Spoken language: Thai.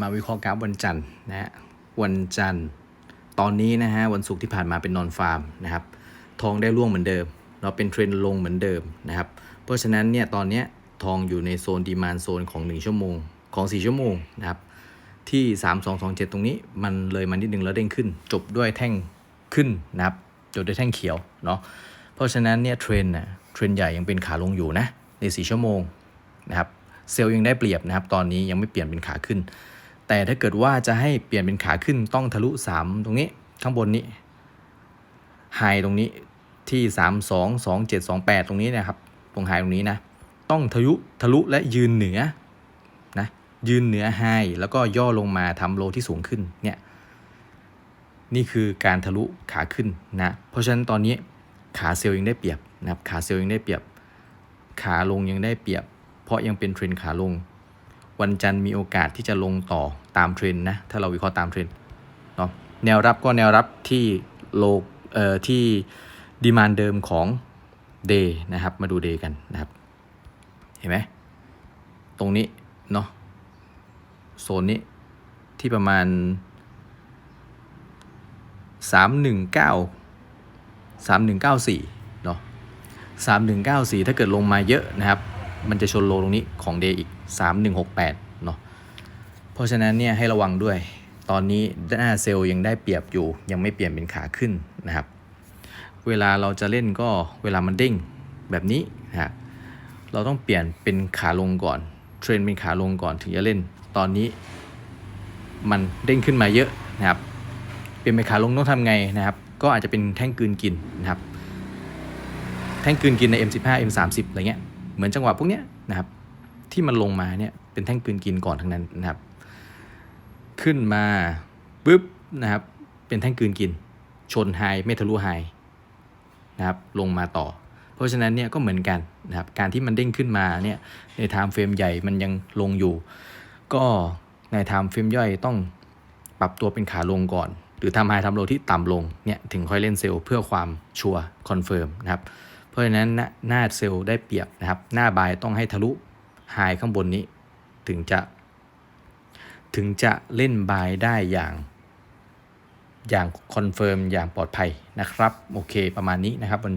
มาวิเคราะห์กราฟวันจันทร์นะฮะวันจันทร์ ตอนนี้นะฮะวันศุกร์ที่ผ่านมาเป็นนอนฟาร์มนะครับทองได้ร่วงเหมือนเดิม เราเป็นเทรนด์ลงเหมือนเดิมนะครับเพราะฉะนั้นเนี่ยตอนนี้ทองอยู่ในโซนดีมานโซนของ 1 ชั่วโมงของ 4 ชั่วโมงนะครับที่ 3227 ตรงนี้มันเลยมานิดนึงแล้วเด้งขึ้น จบด้วยแท่งขึ้นนะครับจบด้วยแท่งเขียวเนาะเพราะฉะนั้นเนี่ยเทรนด์นะเทรนด์ใหญ่ยังเป็นขาลงอยู่นะใน 4 ชั่วโมงนะครับ เซลล์ยังได้เปรียบนะครับ ตอนนี้ยังไม่เปลี่ยนเป็นขาขึ้น แต่ถ้าเกิดว่าจะให้เปลี่ยนเป็นขาขึ้นต้องทะลุ 3 ตรงนี้ข้างบนนี้ไฮตรงนี้ที่ 3 2 2 7 2 8 ตรงนี้นะครับตรงไฮตรงนี้นะต้องทะลุทะลุและยืนเหนือนะยืนเหนือไฮแล้วก็ย่อลงมาทำโลที่สูงขึ้นเนี่ยนี่คือการทะลุขาขึ้นนะเพราะฉะนั้นตอนนี้ขาเซลล์ยังได้เปรียบนะครับขาเซลล์ยังได้เปรียบ ขาลงยังได้เปรียบ เพราะยังเป็นเทรนขาลง วันจันทร์มีโอกาสที่จะลงต่อตามเทรนนะ ถ้าเราวิเคราะห์ตามเทรนเนาะแนวรับก็แนวรับที่โลเอ่อที่ดีมานเดิมของเดย์นะครับ มาดูเดย์กันนะครับ เห็นไหมตรงนี้เนาะโซนนี้ที่ประมาณ 319 3194เนาะ3194 ถ้าเกิดลงมาเยอะนะครับ มันจะชนโลตรงนี้ของเดอีก 3168เนาะเพราะฉะนั้นเนี่ยให้ระวังด้วย ตอนนี้หน้าเซลล์ยังได้เปรียบอยู่ ยังไม่เปลี่ยนเป็นขาขึ้นนะครับ เวลาเราจะเล่นก็เวลามันเด้งแบบนี้นะครับเราต้องเปลี่ยนเป็นขาลงก่อนเทรนเป็นขาลงก่อนถึงจะเล่น ตอนนี้มันเด้งขึ้นมาเยอะนะครับ เปลี่ยนเป็นขาลงต้องทำไงนะครับ ก็อาจจะเป็นแท่งกืนกินนะครับ แท่งกืนกินใน M15 M30 อะไรเงี้ย เหมือนจังหวะพวกเนี้ยนะครับที่มันลงมาเนี่ยเป็นแท่งกลืนกินก่อนทั้งนั้นนะครับ ขึ้นมาปุ๊บนะครับเป็นแท่งกืนกิน ชนไฮไม่ทะลุไฮนะครับลงมาต่อ เพราะฉะนั้นเนี่ยก็เหมือนกันนะครับการที่มันเด้งขึ้นมาเนี่ยในไทม์เฟรมใหญ่มันยังลงอยู่ ก็ในไทม์เฟรมย่อยต้องปรับตัวเป็นขาลงก่อน หรือทำไฮทำโลที่ต่ำลงเนี่ยถึงค่อยเล่นเซลล์เพื่อความชัวร์คอนเฟิร์มนะครับ ราะฉะนั้นหน้าเซลล์ได้เปรียบนะครับ หน้าบายต้องให้ทะลุไฮข้างบนนี้ถึงจะถึงจะเล่นบายได้อย่าง อย่างคอนเฟิร์มอย่างปลอดภัยนะครับ โอเคประมาณนี้นะครับวัน